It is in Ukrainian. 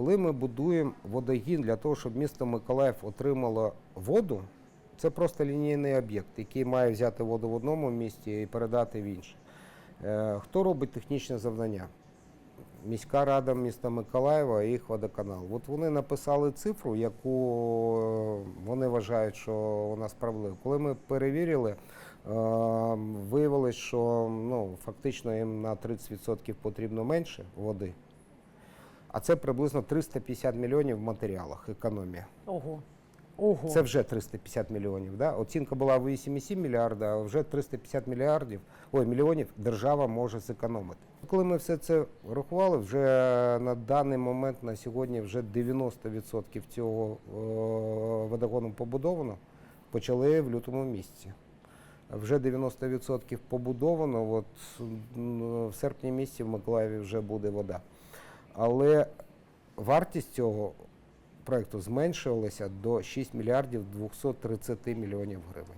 Коли ми будуємо водогін для того, щоб місто Миколаїв отримало воду, це просто лінійний об'єкт, який має взяти воду в одному місті і передати в інше. Е, Хто робить технічне завдання? Міська рада міста Миколаєва і їх водоканал. От вони написали цифру, яку е, вони вважають, що вона справедлива. Коли ми перевірили, е, виявилось, що ну, фактично їм на 30% потрібно менше води. А це приблизно 350 мільйонів в матеріалах, економія. Ого. Ого. Це вже 350 мільйонів. Да? Оцінка була 8,7 мільярда, а вже 350 мільярдів, ой, мільйонів держава може зекономити. Коли ми все це рахували, вже на даний момент, на сьогодні, вже 90% цього е, водогону побудовано, почали в лютому місяці. Вже 90% побудовано, от в серпні місяці в Миколаєві вже буде вода. Але вартість цього проекту зменшувалася до 6 мільярдів 230 мільйонів гривень.